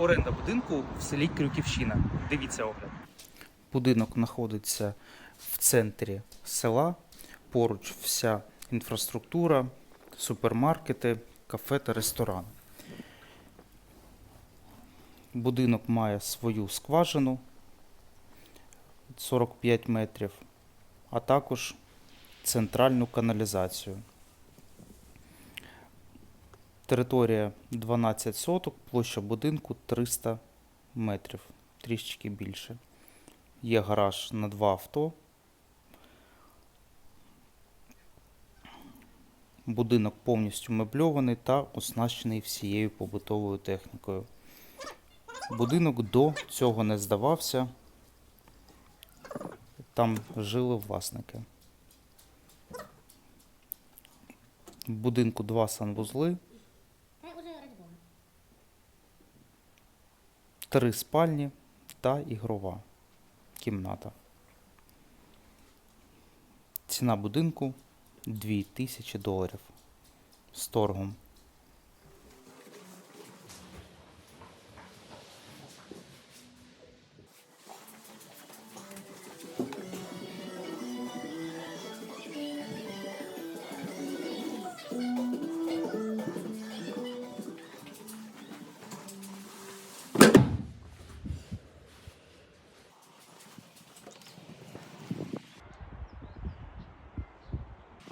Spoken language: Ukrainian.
Оренда будинку в селі Крюківщина. Дивіться огляд. Будинок знаходиться в центрі села. Поруч вся інфраструктура, супермаркети, кафе та ресторан. Будинок має свою скважину 45 метрів, а також центральну каналізацію. Територія 12 соток, площа будинку 300 метрів, трішечки більше. Є гараж на два авто. Будинок повністю мебльований та оснащений всією побутовою технікою. Будинок до цього не здавався. Там жили власники. В будинку два санвузли, три спальні та ігрова кімната. Ціна будинку 2000 доларів з торгом.